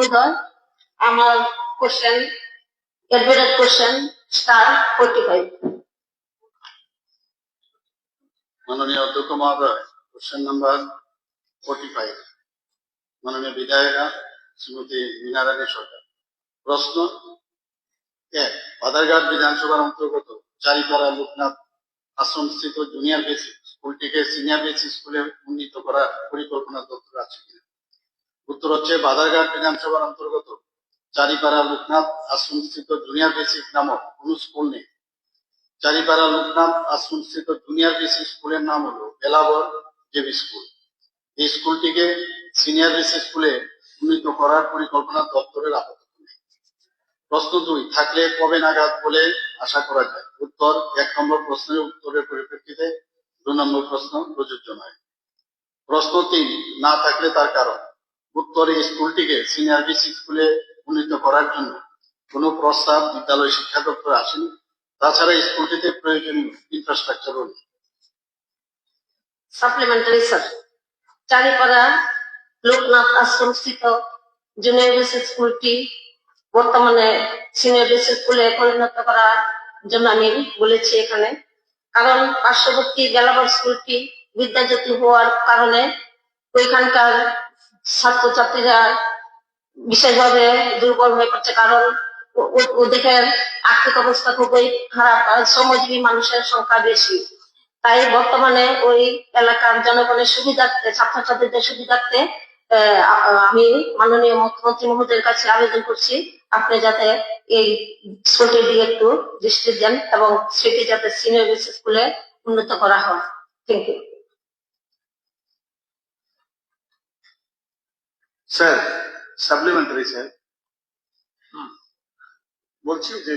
মহোদয় আমার question question star forty মাননীয় অধ্যক্ষ মহোদয় কোশ্চেন নাম্বার ফোর্টি ফাইভ মাননীয় বিধায়িকা শ্রীমতী মিনারানী সরকার। প্রশ্ন এক বিধানসভার অন্তর্গত চারিপাড়া লোকনাথ আশ্রমস্থিত জুনিয়র বেসিক স্কুলটিকে সিনিয়র বেসিক স্কুলে উন্নীত করার পরিকল্পনা দপ্তর আছে কিনা? উত্তর হচ্ছে বাদারঘাট বিধানসভার অন্তর্গত চারিপাড়া লোকনাথ আশ্রমস্থিত জুনিয়র বেসিক নামক কোন স্কুল নেই। চারিপাড়া লোকনাথ আশ্রমস্থিত জুনিয়র বেসিক স্কুলের নাম হলো বেলাবর জেবি স্কুল। এই স্কুলটিকে সিনিয়র বেসিক স্কুলে উন্নীত করার পরিকল্পনা দপ্তরের আপাতত নেই। প্রশ্ন দুই, থাকলে কবে নাগাদ বলে আশা করা যায়? উত্তর, এক নম্বর প্রশ্নের উত্তরের পরিপ্রেক্ষিতে। দুই নম্বর প্রশ্ন প্রযোজ্য নয়। প্রশ্ন তিন, না থাকলে তার কারণ? উত্তর স্কুলটিকে সিনিয়র বেসিক স্কুলে উন্নীত করার জন্য কোনো প্রস্তাব বিদ্যালয় শিক্ষা দপ্তর আসেনি। তাছাড়া স্কুলটিতে প্রয়োজনীয় ইনফ্রাস্ট্রাকচারও নেই। সাপ্লিমেন্টারি স্যার চারিপাড়া লোকনাথ আশ্রম স্থিত জুনিয়র বেসিক স্কুলটি বর্তমানে সিনিয়র বেসিক স্কুলে পরিণত করার জন্য আমি বলেছি এখানে। কারণ পার্শ্ববর্তী বেলাবর স্কুলটি বিদ্যাজ্যোতি হওয়ার কারণে ওইখানকার ছাত্রছাত্রীরা বিশেষভাবে দুর্বল হয়ে পড়ছে কারণ ওদের আর্থিক অবস্থা খুবই খারাপ শ্রমজীবী মানুষের সংখ্যা বেশি। তাই বর্তমানে ওই এলাকার জনগণের সুবিধার্থে, ছাত্রছাত্রীদের সুবিধার্থে আমি মাননীয় মুখ্যমন্ত্রী মহোদয়ের কাছে আবেদন করছি, আপনি যাতে এই স্কুলটির দিকে একটু দৃষ্টি দেন এবং সেটি যাতে সিনিয়র স্কুলে উন্নত করা হয়। Thank you sir supplementary sir বলছি যে